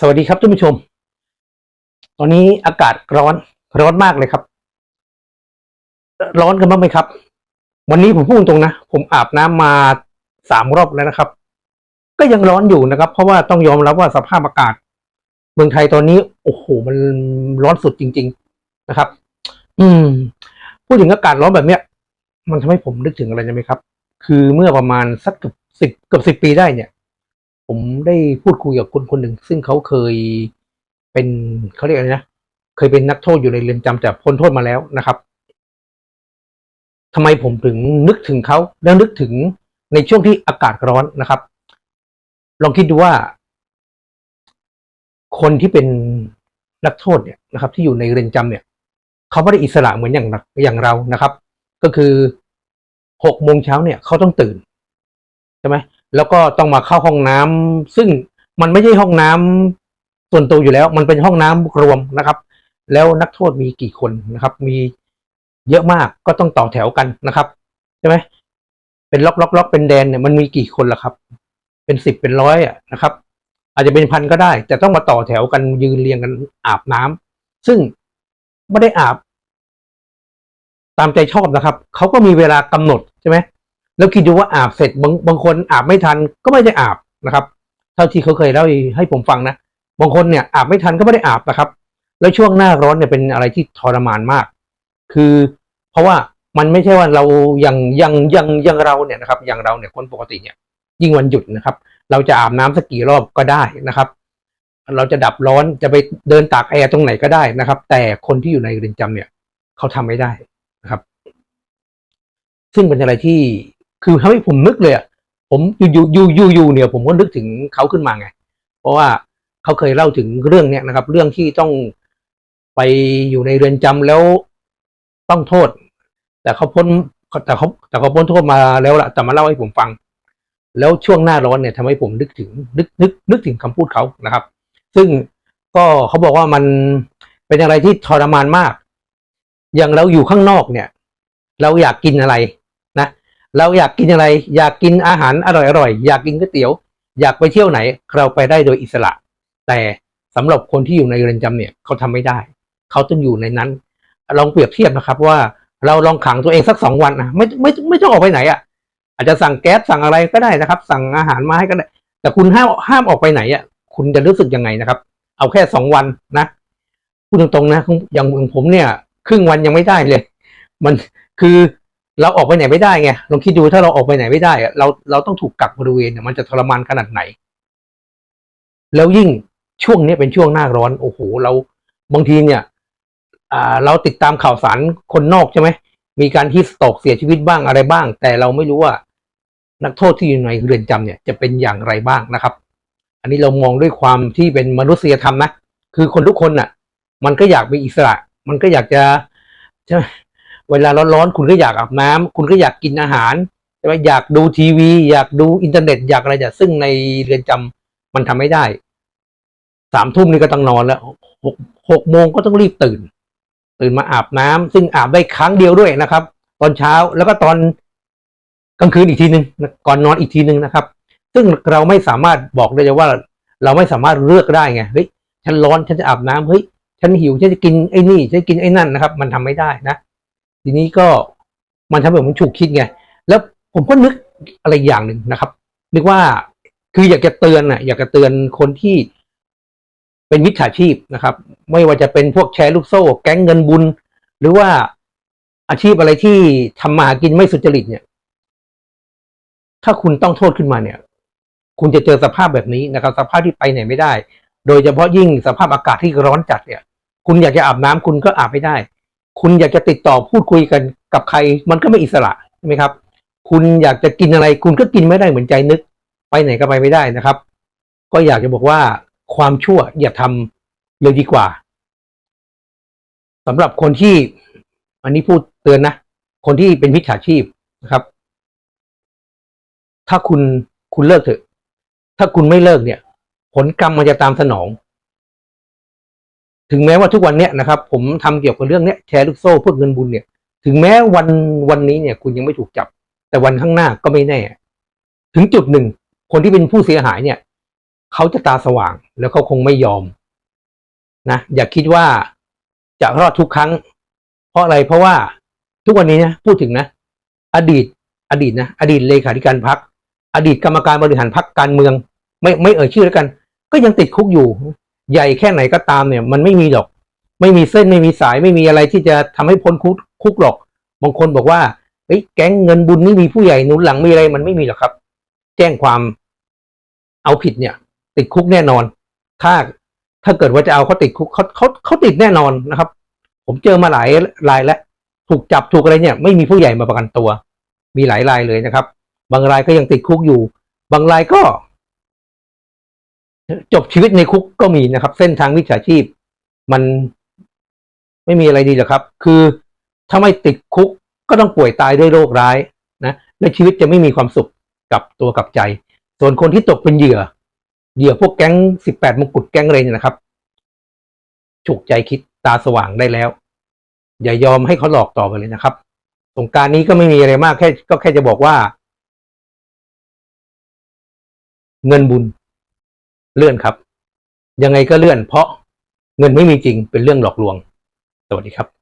สวัสดีครับท่านผู้ชม ตอนนี้อากาศร้อนร้อนมากเลยครับ ร้อนกันบ้างไหมครับ วันนี้ผมพูดตรงนะ ผมอาบน้ำมาสามรอบแล้วนะครับ ก็ยังร้อนอยู่นะครับ เพราะว่าต้องยอมรับว่าสภาพอากาศ เมืองไทยตอนนี้ โอ้โห มันร้อนสุดจริง ๆนะครับ อืม พูดถึงอากาศร้อนแบบเนี้ย มันทำให้ผมนึกถึงอะไรใช่ไหมครับ คือเมื่อประมาณสักเกือบสิบเกือบสิบปีได้เนี่ย ผมได้พูดคุยกับคนคนหนึ่ง ซึ่งเขาเคยเป็นเขาเรียกอะไรนะเคยเป็นนักโทษอยู่ในเรือนจำแต่พ้นโทษมาแล้วนะครับทำไมผมถึงนึกถึงเขาแล้วนึกถึงในช่วงที่อากาศร้อนนะครับ ลองคิดดูว่า คนที่เป็นนักโทษเนี่ยนะครับ ที่อยู่ในเรือนจำเนี่ยเขาไม่ได้อิสระเหมือนอย่างอย่างเรานะครับ ก็คือหกโมงเช้าเนี่ยเขาต้องตื่นใช่ไหม แล้วก็ต้องมาเข้าห้องน้ำซึ่งมันไม่ใช่ห้องน้ำส่วนตัวอยู่แล้ว มันเป็นห้องน้ำรวมนะครับ แล้วนักโทษมีกี่คนนะครับ มีเยอะมากก็ต้องต่อแถวกันนะครับใช่ไหมเป็นล็อกล็อกล็อกเป็นแดนเนี่ยมันมีกี่คนล่ะครับ เป็นสิบเป็นร้อยอะนะครับ อาจจะเป็นพันก็ได้ แต่ต้องมาต่อแถวกันยืนเรียงกันอาบน้ำซึ่งไม่ได้อาบ ตามใจชอบนะครับเขาก็มีเวลากำหนดใช่ไหม แล้วคิดดูว่าอาบเสร็จบางบางคนอาบไม่ทันก็ไม่ได้อาบนะครับ เท่าที่เขาเคยเล่าให้ผมฟังนะ บางคนเนี่ยอาบไม่ทันก็ไม่ได้อาบนะครับ แล้วช่วงหน้าร้อนเนี่ยเป็นอะไรที่ทรมานมาก คือเพราะว่ามันไม่ใช่ว่าเราอย่างอย่างอย่างอย่างเราเนี่ยนะครับ อย่างเราเนี่ยคนปกติเนี่ย ยิ่งวันหยุดนะครับ เราจะอาบน้ำสักกี่รอบก็ได้นะครับ เราจะดับร้อนจะไปเดินตากแอร์ตรงไหนก็ได้นะครับ แต่คนที่อยู่ในเรือนจำเนี่ยเขาทำไม่ได้นะครับ ซึ่งเป็นอะไรที่ คือทำให้ผมนึกเลยอะผมอยู่อยู่อยู่อยู่เนี่ย ผมก็นึกถึงเขาขึ้นมาไง เพราะว่าเขาเคยเล่าถึงเรื่องเนี้ยนะครับ เรื่องที่ต้องไปอยู่ในเรือนจำแล้วต้องโทษ แต่เขาพ้นแต่เขาแต่เขาพ้นโทษมาแล้วล่ะแต่มาเล่าให้ผมฟัง แล้วช่วงหน้าร้อนเนี่ยทำให้ผมนึกถึงนึกนึกนึกถึงคำพูดเขานะครับ ซึ่งก็เขาบอกว่ามันเป็นอะไรที่ทรมานมาก อย่างเราอยู่ข้างนอกเนี่ย เราอยากกินอะไร เราอยากกินอะไร อยากกินอาหารอร่อยๆอยากกินก๋วยเตี๋ยว อยากไปเที่ยวไหน เราไปได้โดยอิสระ แต่สำหรับคนที่อยู่ในเรือนจำเนี่ยเขาทำไม่ได้ เขาต้องอยู่ในนั้น ลองเปรียบเทียบนะครับว่าเราลองขังตัวเองสักสองวันนะไม่ไม่ไม่ต้องออกไปไหนอะ อาจจะสั่งแก๊สสั่งอะไรก็ได้นะครับ สั่งอาหารมาให้ก็ได้ แต่คุณห้ามห้ามออกไปไหนอะ คุณจะรู้สึกยังไงนะครับ เอาแค่สองวันนะพูดตรงๆนะอย่างผมเนี่ย ครึ่งวันยังไม่ได้เลย มันคือ เราออกไปไหนไม่ได้ไงลองคิดดูถ้าเราออกไปไหนไม่ได้อะเราเราต้องถูกกักบริเวณเนี่ยมันจะทรมานขนาดไหน แล้วยิ่งช่วงนี้เป็นช่วงหน้าร้อนโอ้โหเราบางทีเนี่ยเราติดตามข่าวสารคนนอกใช่ไหมมีการฮิสโตกเสียชีวิตบ้างอะไรบ้าง แต่เราไม่รู้ว่า นักโทษที่อยู่ในเรือนจำเนี่ยจะเป็นอย่างไรบ้างนะครับ อันนี้เรามองด้วยความที่เป็นมนุษยธรรมนะคือคนทุกคนน่ะ มันก็อยากมีอิสระ มันก็อยากจะใช่ไหม เวลาร้อนๆคุณก็อยากอาบน้ำคุณก็อยากกินอาหารใช่ไหมอยากดูทีวี อยากดูอินเทอร์เน็ตอยากอะไรอย่างซึ่งในเรือนจำมันทำไม่ได้สามทุ่มนี่ก็ต้องนอนแล้วหกหกโมงก็ต้องรีบตื่น ตื่นมาอาบน้ำซึ่งอาบได้ครั้งเดียวด้วยนะครับ ตอนเช้าแล้วก็ตอนกลางคืนอีกทีหนึ่งก่อนนอนอีกทีหนึ่งนะครับ ซึ่งเราไม่สามารถบอกได้เลยว่า เราไม่สามารถเลือกได้ไงเฮ้ยฉันร้อนฉันจะอาบน้ำเฮ้ยฉันหิวฉันจะกินไอ้นี่ฉันกินไอ้นั่นนะครับ มันทำไม่ได้นะ ทีนี้ก็มันทำให้ผมฉุกคิดไง แล้วผมก็นึกอะไรอย่างหนึ่งนะครับ นึกว่าคืออยากจะเตือนน่ะอยากจะเตือนคนที่เป็นมิจฉาชีพนะครับ ไม่ว่าจะเป็นพวกแชร์ลูกโซ่ แก๊งเงินบุญ หรือว่าอาชีพอะไรที่ทำมาหากินไม่สุจริตเนี่ย ถ้าคุณต้องโทษขึ้นมาเนี่ย คุณจะเจอสภาพแบบนี้นะครับ สภาพที่ไปไหนไม่ได้ โดยเฉพาะยิ่งสภาพอากาศที่ร้อนจัดเนี่ย คุณอยากจะอาบน้ำคุณก็อาบไม่ได้ คุณอยากจะติดต่อพูดคุยกันกับใคร มันก็ไม่อิสระใช่ไหมครับ คุณอยากจะกินอะไร คุณก็กินไม่ได้เหมือนใจนึก ไปไหนก็ไปไม่ได้นะครับ ก็อยากจะบอกว่าความชั่วอย่าทำเลยดีกว่าสำหรับคนที่ อันนี้พูดเตือนนะ คนที่เป็นมิจฉาชีพนะครับ ถ้าคุณคุณเลิกเถอะ ถ้าคุณไม่เลิกเนี่ย ผลกรรมมันจะตามสนอง ถึงแม้ว่าทุกวันเนี้ยนะครับ ผมทำเกี่ยวกับเรื่องเนี้ยแชร์ลูกโซ่พวกเงินบุญเนี่ย ถึงแม้วันวันนี้เนี่ย คุณยังไม่ถูกจับ แต่วันข้างหน้าก็ไม่แน่ ถึงจุดหนึ่ง คนที่เป็นผู้เสียหายเนี่ย เขาจะตาสว่างแล้วเขาคงไม่ยอมนะอย่าคิดว่าจะรอดทุกครั้ง เพราะอะไรเพราะว่าทุกวันนี้นะพูดถึงนะ อดีต อดีตนะอดีตเลขาธิการพักอดีตกรรมการบริหารพักการเมือง ไม่ไม่เอ่ยชื่อแล้วกัน ก็ยังติดคุกอยู่ ใหญ่แค่ไหนก็ตามเนี่ย มันไม่มีหรอก ไม่มีเส้นไม่มีสายไม่มีอะไรที่จะทำให้พ้นคุกคุกหรอก บางคนบอกว่าเอ้ยแก๊งเงินบุญนี่มีผู้ใหญ่หนุนหลังมีอะไรมันไม่มีหรอกครับ แจ้งความเอาผิดเนี่ย ติดคุกแน่นอน ถ้าถ้าเกิดว่าจะเอาเขาติดคุกเขาเขาเขาติดแน่นอนนะครับ ผมเจอมาหลายรายแล้วถูกจับถูกอะไรเนี่ย ไม่มีผู้ใหญ่มาประกันตัว มีหลายรายเลยนะครับ บางรายก็ยังติดคุกอยู่ บางรายก็ จบชีวิตในคุกก็มีนะครับ เส้นทางวิชาชีพ มันไม่มีอะไรดีหรอกครับ คือถ้าไม่ติดคุกก็ต้องป่วยตายด้วยโรคร้ายนะและชีวิตจะไม่มีความสุขกับตัวกับใจ ส่วนคนที่ตกเป็นเหยื่อ เหยื่อพวกแก๊งสิบแปดมงกุฎแก๊งอะไรเนี่ยนะครับ ฉุกใจคิดตาสว่างได้แล้ว อย่ายอมให้เขาหลอกต่อไปเลยนะครับสงการนี้ก็ไม่มีอะไรมากแค่ก็แค่จะบอกว่า เงินบุญ เลื่อนครับ ยังไงก็เลื่อน เพราะเงินไม่มีจริงเป็นเรื่องหลอกลวง สวัสดีครับ